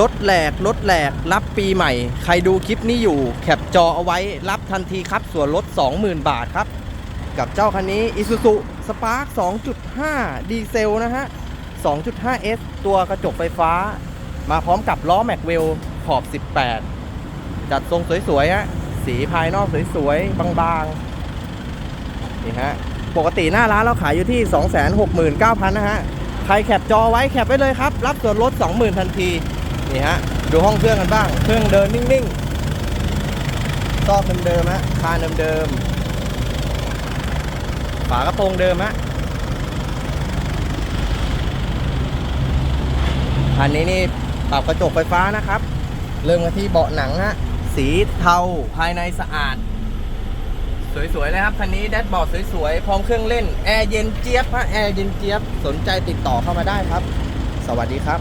รถแหลกรถแหลกรับปีใหม่ ใครดูคลิปนี้อยู่แคปจอเอาไว้รับทันทีครับ ส่วนลด 20,000 บาทครับ กับเจ้าคันนี้ Isuzu Spark 2.5 ดีเซลนะฮะ 2.5S ตัวกระจกไฟฟ้า มาพร้อมกับล้อแม็กเวลขอบ 18 จัดทรงสวยๆฮะสีภายนอกสวยๆ บางๆ นี่ฮะ ปกติหน้าร้านเราขายอยู่ที่ 269,000 นะฮะ ใครแคปจอไว้แคปไว้เลยครับ รับส่วนลด 20,000 ทันที นี่ฮะ ดูห้องเครื่องกันบ้าง เครื่องเดินนิ่งๆซอกเดิมๆฮะคานเดิมๆฝากระโปรงเดิมฮะคันนี้นี่ปรับกระจกไฟฟ้านะครับ เริ่มกันที่เบาะหนังฮะ สีเทาภายในสะอาด สวยๆเลยครับ คันนี้แดชบอร์ดสวยๆ พร้อมเครื่องเล่น แอร์เย็นเจี๊ยบฮะ แอร์เย็นเจี๊ยบ สนใจติดต่อเข้ามาได้ครับ สวัสดีครับ